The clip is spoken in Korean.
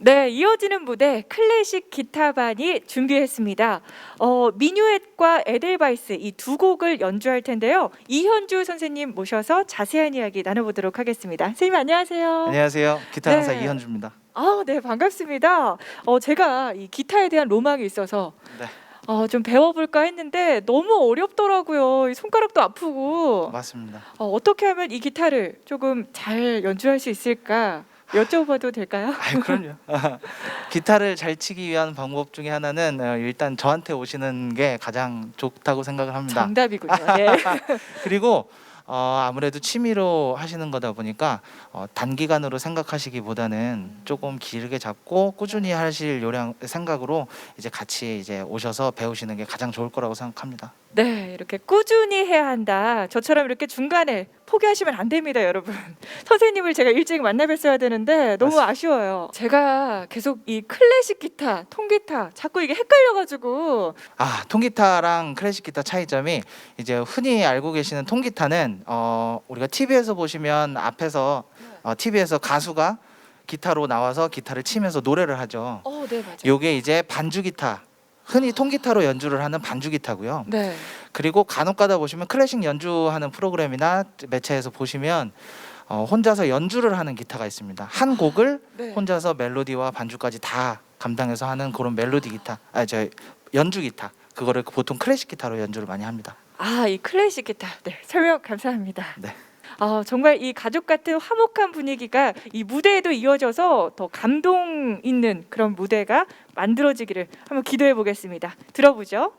네, 이어지는 무대 클래식 기타반이 준비했습니다. 어, 미뉴엣과 에델바이스 이 두 곡을 연주할 텐데요. 이현주 선생님 모셔서 자세한 이야기 나눠보도록 하겠습니다. 선생님 안녕하세요. 안녕하세요. 기타 강사 네. 이현주입니다. 아, 네, 반갑습니다. 어, 제가 이 기타에 대한 로망이 있어서 네. 어, 좀 배워볼까 했는데 너무 어렵더라고요. 이 손가락도 아프고 맞습니다. 어, 어떻게 하면 이 기타를 조금 잘 연주할 수 있을까 여쭤봐도 될까요? 아유 그럼요. 기타를 잘 치기 위한 방법 중에 하나는 어, 일단 저한테 오시는 게 가장 좋다고 생각을 합니다. 정답이군요. 네. 그리고 어, 아무래도 취미로 하시는 거다 보니까 어, 단기간으로 생각하시기보다는 조금 길게 잡고 꾸준히 하실 요량 생각으로 이제 같이 이제 오셔서 배우시는 게 가장 좋을 거라고 생각합니다. 네, 이렇게 꾸준히 해야 한다. 저처럼 이렇게 중간에 포기하시면 안 됩니다, 여러분. 선생님을 제가 일찍 만나 뵀어야 되는데 너무 맞습니다. 아쉬워요. 제가 계속 이 클래식 기타, 통기타 자꾸 이게 헷갈려가지고 아 통기타랑 클래식 기타 차이점이 이제 흔히 알고 계시는 통기타는 어, 우리가 TV에서 보시면 앞에서 어, TV에서 가수가 기타로 나와서 기타를 치면서 노래를 하죠. 어, 네 맞아요. 요게 이제 반주 기타. 흔히 통기타로 연주를 하는 반주 기타고요. 네. 그리고 간혹가다 보시면 클래식 연주하는 프로그램이나 매체에서 보시면 어, 혼자서 연주를 하는 기타가 있습니다. 한 곡을 네. 혼자서 멜로디와 반주까지 다 감당해서 하는 그런 멜로디 기타, 아저 연주 기타. 그거를 보통 클래식 기타로 연주를 많이 합니다. 아, 이 클래식 기타. 네, 설명 감사합니다. 네. 아, 정말 이 가족 같은 화목한 분위기가 이 무대에도 이어져서 더 감동 있는 그런 무대가 만들어지기를 한번 기도해 보겠습니다. 들어보죠.